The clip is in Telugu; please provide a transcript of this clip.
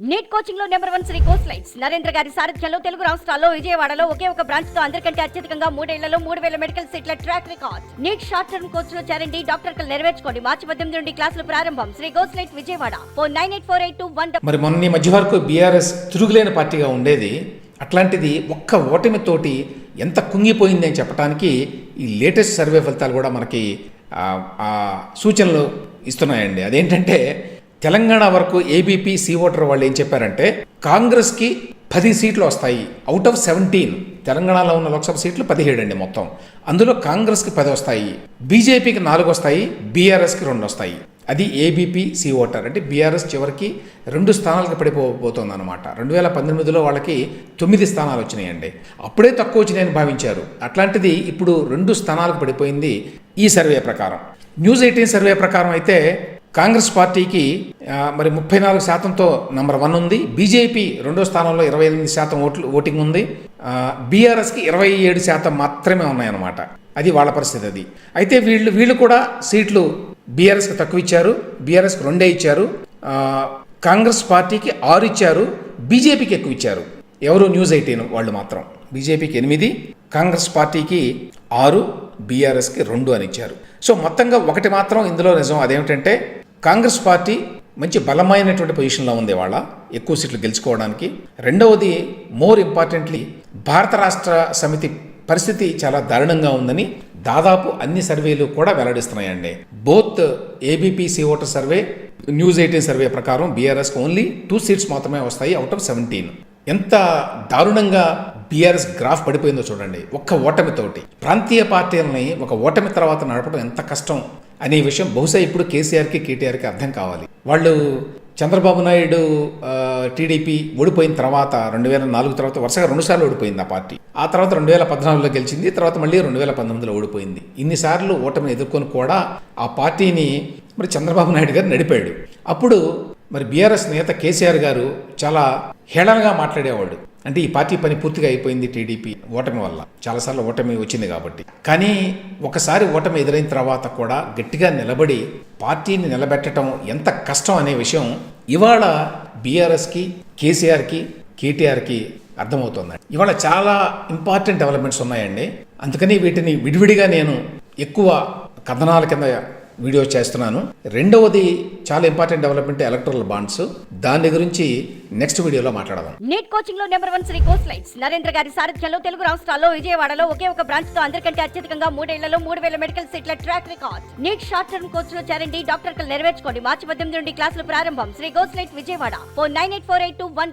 Neat కోచింగ్లో number one Sri course lights. Narendra garu సారథ్యంలో తెలుగు రాష్ట్రాల్లో విజయవాడలో ఒకే ఒక బ్రాంచ్తో అందరికంటే అత్యధికంగా మూడేళ్ళలో మూడు వేల మెడికల్ సీట్ల track record. NEET short term కోర్స్లో చేరండి డాక్టర్ కలు నెరవేర్చుకోండి. మార్చి పద్దెనిమిది నుండి క్లాసులు ప్రారంభం. Sri course light Vijayawada. Four nine eight four eight two one మరి మొన్న మధ్య వరకు బీఆర్ఎస్ తిరుగులేని పార్టీగా ఉండేది. అట్లాంటిది ఒక్క ఓటమితోటి ఎంత కుంగిపోయింది అని చెప్పడానికి ఈ లేటెస్ట్ సర్వే ఫలితాలు కూడా మనకి సూచనలు ఇస్తున్నాయండి. అదేంటంటే తెలంగాణ వరకు ఏబీపీ సి ఓటర్ వాళ్ళు ఏం చెప్పారంటే కాంగ్రెస్కి పది సీట్లు వస్తాయి. అవుట్ ఆఫ్ సెవెంటీన్ తెలంగాణలో ఉన్న లోక్సభ సీట్లు పదిహేడు అండి మొత్తం. అందులో కాంగ్రెస్కి పది వస్తాయి. బీజేపీకి నాలుగు వస్తాయి. బీఆర్ఎస్కి రెండు వస్తాయి. అది ఏబీపీ సి ఓటర్ అంటే బీఆర్ఎస్ చివరికి రెండు స్థానాలకు పడిపోబోతోంది అనమాట రెండు వేల పంతొమ్మిదిలో వాళ్ళకి తొమ్మిది స్థానాలు వచ్చినాయండి. అప్పుడే తక్కువ వచ్చినాయని భావించారు. అట్లాంటిది ఇప్పుడు రెండు స్థానాలకు పడిపోయింది ఈ సర్వే ప్రకారం. న్యూస్ ఎయిటీన్ సర్వే ప్రకారం అయితే కాంగ్రెస్ పార్టీకి మరి ముప్పై నాలుగు శాతంతో నంబర్ వన్ ఉంది. బీజేపీ రెండో స్థానంలో ఇరవై ఎనిమిది శాతం ఓట్లు ఓటింగ్ ఉంది. బీఆర్ఎస్కి ఇరవై ఏడు శాతం మాత్రమే ఉన్నాయన్నమాట. అది వాళ్ళ పరిస్థితి అది. అయితే వీళ్ళు వీళ్ళు కూడా సీట్లు బీఆర్ఎస్కి తక్కువ ఇచ్చారు. బీఆర్ఎస్కి రెండే ఇచ్చారు. కాంగ్రెస్ పార్టీకి ఆరు ఇచ్చారు. బీజేపీకి ఎక్కువ ఇచ్చారు. ఎవరు? న్యూస్ ఎయిటీన్ వాళ్ళు మాత్రం. బీజేపీకి ఎనిమిది కాంగ్రెస్ పార్టీకి ఆరు బీఆర్ఎస్కి రెండు అని ఇచ్చారు. సో మొత్తంగా ఒకటి మాత్రం ఇందులో నిజం అదేమిటంటే కాంగ్రెస్ పార్టీ మంచి బలమైనటువంటి పొజిషన్లో ఉంది వాళ్ళ. ఎక్కువ సీట్లు గెలుచుకోవడానికి. రెండవది మోర్ ఇంపార్టెంట్లీ భారత రాష్ట్ర సమితి పరిస్థితి చాలా దారుణంగా ఉందని దాదాపు అన్ని సర్వేలు కూడా వెల్లడిస్తున్నాయండి. Both ABPC voter survey news eighteen survey ప్రకారం బీఆర్ఎస్కి ఓన్లీ టూ సీట్స్ మాత్రమే వస్తాయి అవుట్ ఆఫ్ సెవెంటీన్ ఎంత దారుణంగా బీఆర్ఎస్ గ్రాఫ్ పడిపోయిందో చూడండి. ఒక్క ఓటమితోటి ప్రాంతీయ పార్టీలని ఒక ఓటమి తర్వాత నడపడం ఎంత కష్టం. అనే విషయం బహుశా ఇప్పుడు కేసీఆర్కి కేటీఆర్కి అర్థం కావాలి. వాళ్ళు చంద్రబాబు నాయుడు టీడీపీ ఓడిపోయిన తర్వాత రెండు వేల నాలుగు తర్వాత వరుసగా రెండుసార్లు ఓడిపోయింది ఆ పార్టీ. ఆ తర్వాత రెండు వేల పద్నాలుగులో గెలిచింది తర్వాత మళ్ళీ రెండు వేల పంతొమ్మిదిలో ఓడిపోయింది. ఇన్నిసార్లు ఓటమిని ఎదుర్కొని కూడా ఆ పార్టీని మరి చంద్రబాబు నాయుడు గారు నడిపాడు. అప్పుడు మరి బీఆర్ఎస్ నేత కేసీఆర్ గారు చాలా హేళనగా మాట్లాడేవాడు అంటే ఈ పార్టీ పని పూర్తిగా అయిపోయింది టీడీపీ ఓటమి వల్ల. చాలాసార్లు ఓటమి వచ్చింది కాబట్టి. కానీ ఒకసారి ఓటమి ఎదురైన తర్వాత కూడా గట్టిగా నిలబడి పార్టీని నిలబెట్టడం ఎంత కష్టం అనే విషయం ఇవాళ బీఆర్ఎస్కి కేసీఆర్కి కేటీఆర్కి అర్థమవుతుందండి. ఇవాళ చాలా ఇంపార్టెంట్ డెవలప్మెంట్స్ ఉన్నాయండి. అందుకని వీటిని విడివిడిగా నేను ఎక్కువ కథనాల కింద వీడియో చేస్తున్నాను. రెండవది చాలా ఇంపార్టెంట్ డెవలప్మెంట్ ఎలక్ట్రల్ బాండ్స్. దాని గురించి నెక్స్ట్ వీడియోలో మాట్లాడదాం. NEET కోచింగ్లో number one Sri course lights. Narendra garu సారథ్యంలో తెలుగు రాష్ట్రాల్లో విజయవాడలో ఒకే ఒక బ్రాంచ్తో అందరికంటే అత్యధికంగా మూడేళ్ళలో మూడు వేల మెడికల్ సీట్ల track record. NEET short term కోర్స్లో చేరండి. డాక్టర్ నెరవేర్చుకోండి. మార్చి పద్దెనిమిది నుండి క్లాసులు ప్రారంభం. Sri course light Vijayawada. Four nine eight four eight two one